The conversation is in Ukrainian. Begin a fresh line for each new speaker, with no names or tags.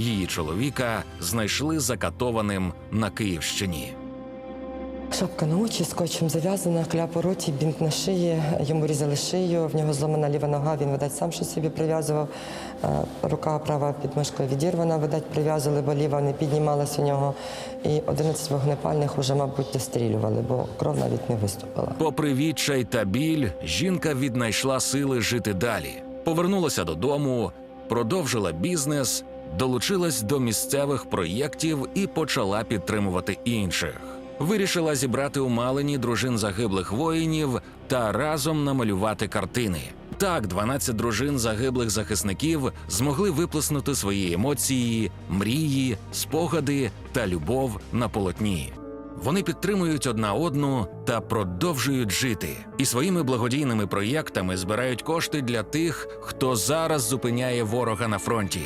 її чоловіка знайшли закатованим на Київщині.
Шапка на очі, скотчем зав'язана, кляп у роті, бінт на шиї, йому різали шию, в нього зломана ліва нога, він, видать, сам щось собі прив'язував. Е, Рука права під мишкою відірвана, видать, прив'язували, бо ліва не піднімалась у нього. І 11 вогнепальних уже, мабуть, дострілювали, бо кров навіть не виступила.
Попри відчай та біль, жінка віднайшла сили жити далі. Повернулася додому, продовжила бізнес, долучилась до місцевих проєктів і почала підтримувати інших. Вирішила зібрати у Малині дружин загиблих воїнів та разом намалювати картини. Так, 12 дружин загиблих захисників змогли виплеснути свої емоції, мрії, спогади та любов на полотні. Вони підтримують одна одну та продовжують жити. І своїми благодійними проєктами збирають кошти для тих, хто зараз зупиняє ворога на фронті.